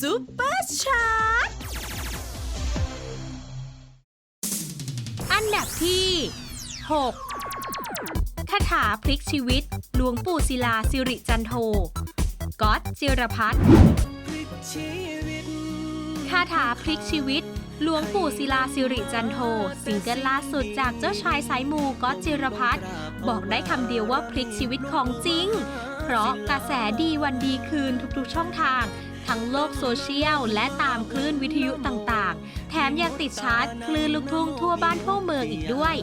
ซุปเปอร์ชาร์ตอันดับที่ 6 คาถาพลิกชีวิต หลวงปู่ศิลาสิริจันโทก๊อตจิรพัฒน์คาถาพลิกชีวิต หลวงปู่ศิลาสิริจันโทซิงเกิลล่าสุดจากเจ้าชายสายมูก๊อตจิรพัฒน์บอกได้คำเดียวว่าพลิกชีวิตของจริง ราะกระแสดีวันดีคืนทุกๆช่องทาง ทั้งโลกโซเชียล และตามคลื่นวิทยุต่างๆ แถมยังติดชาร์ตคลื่นลูกทุ่งทั่วบ้านทั่วเมืองอีกด้วย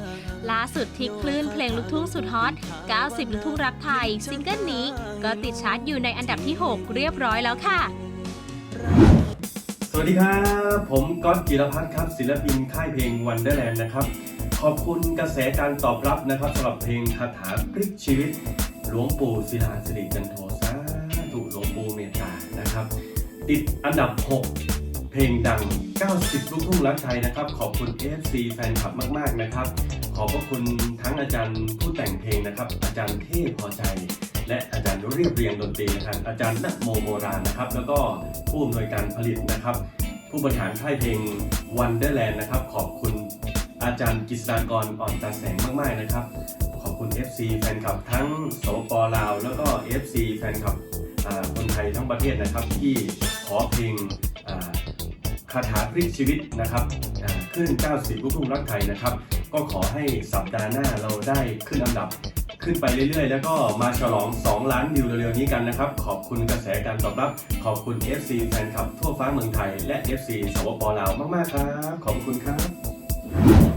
ล่าสุดที่คลื่นเพลงลูกทุ่งสุดฮอต 90 ลูกทุ่งรักไทย ซิงเกิลนี้ก็ติดชาร์ตอยู่ในอันดับที่ 6 เรียบร้อยแล้วค่ะสวัสดีครับ ผมก๊อตจิรพัฒน์ครับ ศิลปินค่ายเพลง Wonderland นะครับ ขอบคุณกระแสการตอบรับนะครับสำหรับเพลงคาถาพลิกชีวิต หลวงปู่ศิลาสิริจันโทสาธุหลวงปู่เมตตานะครับ ติดอันดับ 6 เพลงดัง 90 ลูกทุ่งรักไทยนะครับ ขอบคุณ FC แฟนคลับมากๆนะครับ ขอบพระคุณทั้งอาจารย์ผู้แต่งเพลงนะครับ อาจารย์เทพพอใจ และอาจารย์เรียบเรียงดนตรีนะครับอาจารย์นักโมโบราณนะครับ แล้วก็ผู้อำนวยการผลิตนะครับ ผู้บริหารค่ายเพลง Wonderland นด์นะครับ ขอบคุณอาจารย์กฤษฎากรอ่อนตาแสงมากๆนะครับ คุณ FC แฟนคลับทั้งสปลาว แล้วก็ FC แฟนคลับคนไทยทั้งประเทศนะครับ ที่ขอเพลงคาถาพลิกชีวิตนะครับขึ้น 90ลูกทุ่งรักไทยนะครับ ก็ขอให้สัปดาห์หน้าเราได้ขึ้นอันดับขึ้นไปเรื่อยๆ แล้วก็มาฉลอง 2 ล้านวิวเร็วๆนี้กันนะครับ ขอบคุณกระแสการตอบรับ ขอบคุณ FC แฟนคลับทั่วฟ้าเมืองไทย และ FC สวปลาวมากๆครับ ขอบคุณครับ